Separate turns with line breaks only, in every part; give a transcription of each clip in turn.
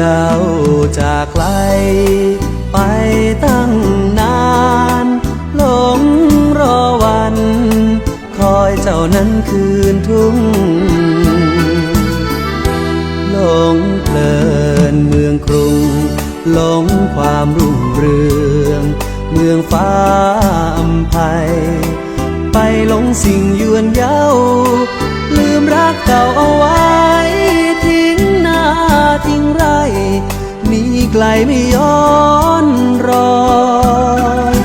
เจ้าจากไกล ไปตั้งนานหลงรอวัน คอยเจ้านั้นคืนทุ่งหลงเพลินเมืองกรุงหลงความรุ่งเรือง เมืองฟ้าอำไพไปหลงสิ่งยวนเย้าลืมรักเก่าเอาไว้ ลไม่ย้อนรอย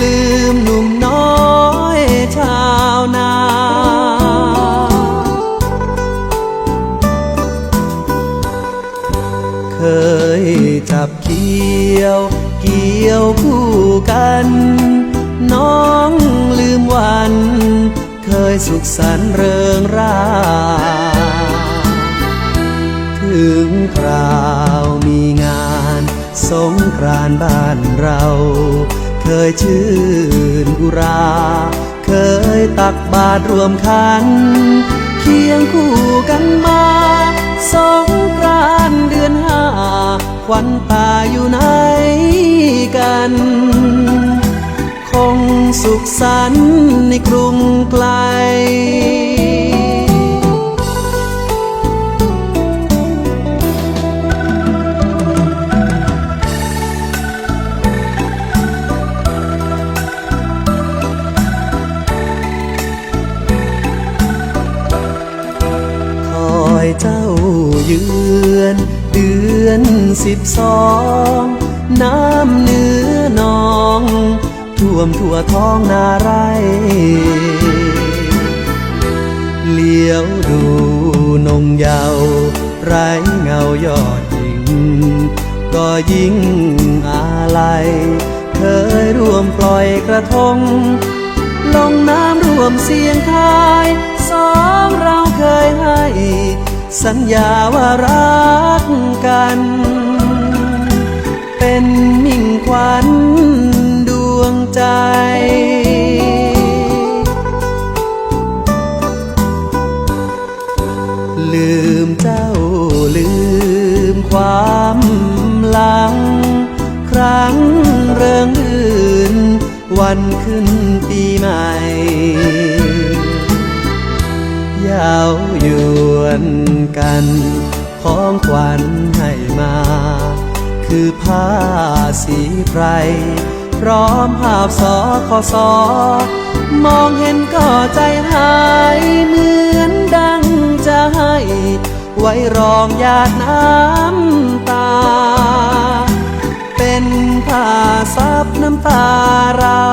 ลืมหนุ่มน้อยชาวนา เคยจับเกี่ยว เกี่ยวคู่กัน น้องลืมวัน เคยสุขสันต์เริงราถึงคราวมีงาน สงกรานบ้านเรา เคยชื่นอุรา เคยตักบาตรรวมขัน เคียงคู่กันมาสงกรานเดือนห้าควันตาอยู่ไหนกัน คงสุขสันต์ในกรุง เดือนสิบสอง น้ำเนื้อนอง ท่วมทั่วท้องนาไรเลี้ยวดูนงเยาวไร้เงายอดหญิง ก็ยิ่งอาลัย เคยร่วมปล่อยกระทง ลงน้ำร่วมเสียงทาย สองเราเคยให้ สัญญาว่ารักกัน เป็นมิ่งขวัญดวงใจ ลืมเจ้าลืมความหลัง ครั้งเริงรื่นวันขึ้นปีใหม่ยาวอยู่ อนกัน ของขวัญให้มา คือผ้าสีไพรพร้อมภาพสอขอสอมองเห็นก็ใจหายเหมือนดังจะให้ ไว้รองหยาดน้ำตา เป็นผ้าซับน้ำตาเรา